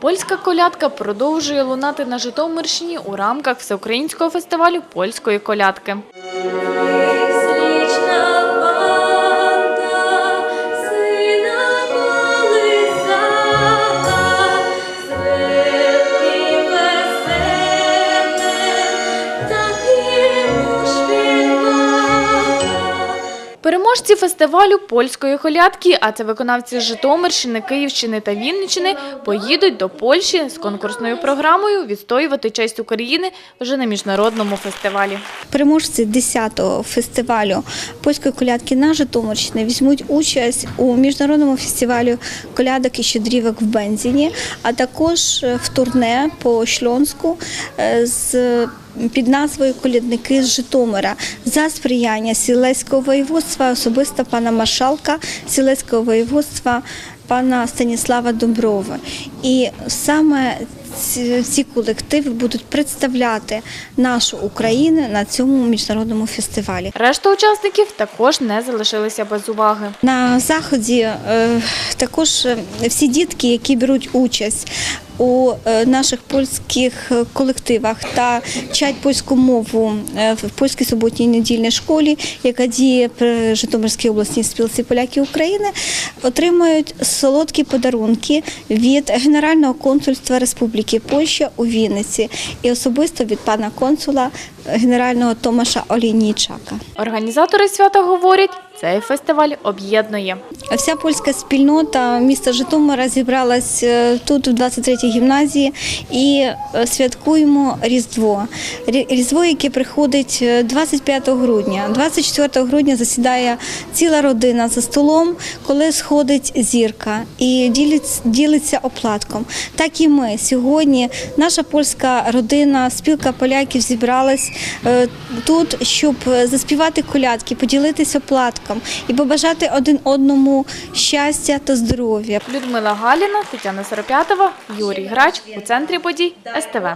Польська колядка продовжує лунати на Житомирщині у рамках всеукраїнського фестивалю польської колядки. Переможці фестивалю польської колядки, а це виконавці Житомирщини, Київщини та Вінниччини, поїдуть до Польщі з конкурсною програмою відстоювати честь України вже на міжнародному фестивалі. Переможці 10-го фестивалю польської колядки на Житомирщині візьмуть участь у міжнародному фестивалі колядок і щедрівок в Бензіні, а також е, в турне по Шльонську е, з під назвою Колядники з Житомира за сприяння Сілеського воєводства, особисто пана маршалка Сілеського воєводства пана Станіслава Домброви. І саме ці, ці колективи будуть представляти нашу Україну на цьому міжнародному фестивалі. Решта учасників також не залишилися без уваги. На заході е, також е, всі дітки, які беруть участь у е, наших польських е, колективах та вчать польську мову е, в польській суботній недільній школі, яка діє при Житомирській обласній спілці поляків України, отримують солодкі подарунки від Генерального консульства Республіки Польща у Вінниці і особисто від пана консула е, генерального Томаша Олійнічака. Організатори свята говорять, цей фестиваль об'єднує. Вся польська спільнота міста Житомира зібралась е, тут, в 23-й гімназії, і е, святкуємо Різдво. Різдво, яке приходить е, 25 грудня. 24 грудня засідає ціла родина за столом, коли сходить зірка і ділиться, оплатком. Так і ми сьогодні, наша польська родина, спілка поляків зібралась е, тут, щоб заспівати колядки, поділитися оплатком і побажати один одному щастя та здоров'я. Людмила Галіна, Тетяна Сиропятова, Юрій Грач у центрі подій СТВ.